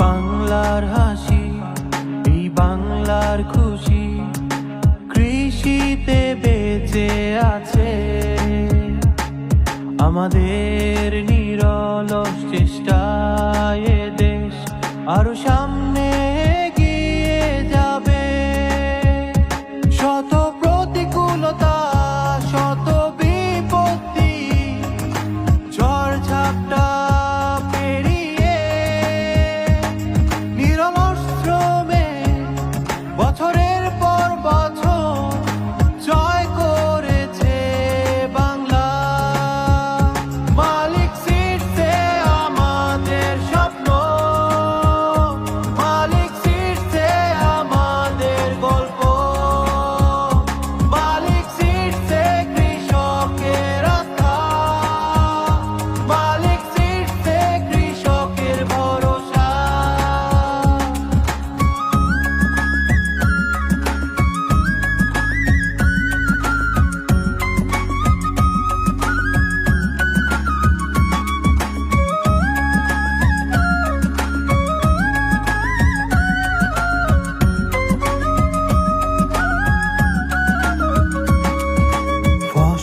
বাংলার হাসি এই বাংলার খুশি। আমাদের নিরল চেষ্টায় দেশ আরও সামনে গিয়ে যাবে। শত প্রতিকূলতা শত বিপত্তি ঝড় ঝাপটা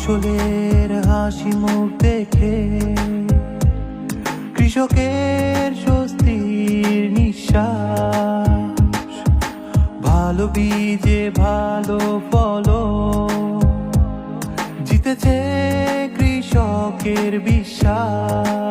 ফসলের হাসি মুখ দেখে কৃষকের স্বস্তির নিঃশ্বাস। ভালো বীজে ভালো ফল জিতেছে কৃষকের বিশ্বাস।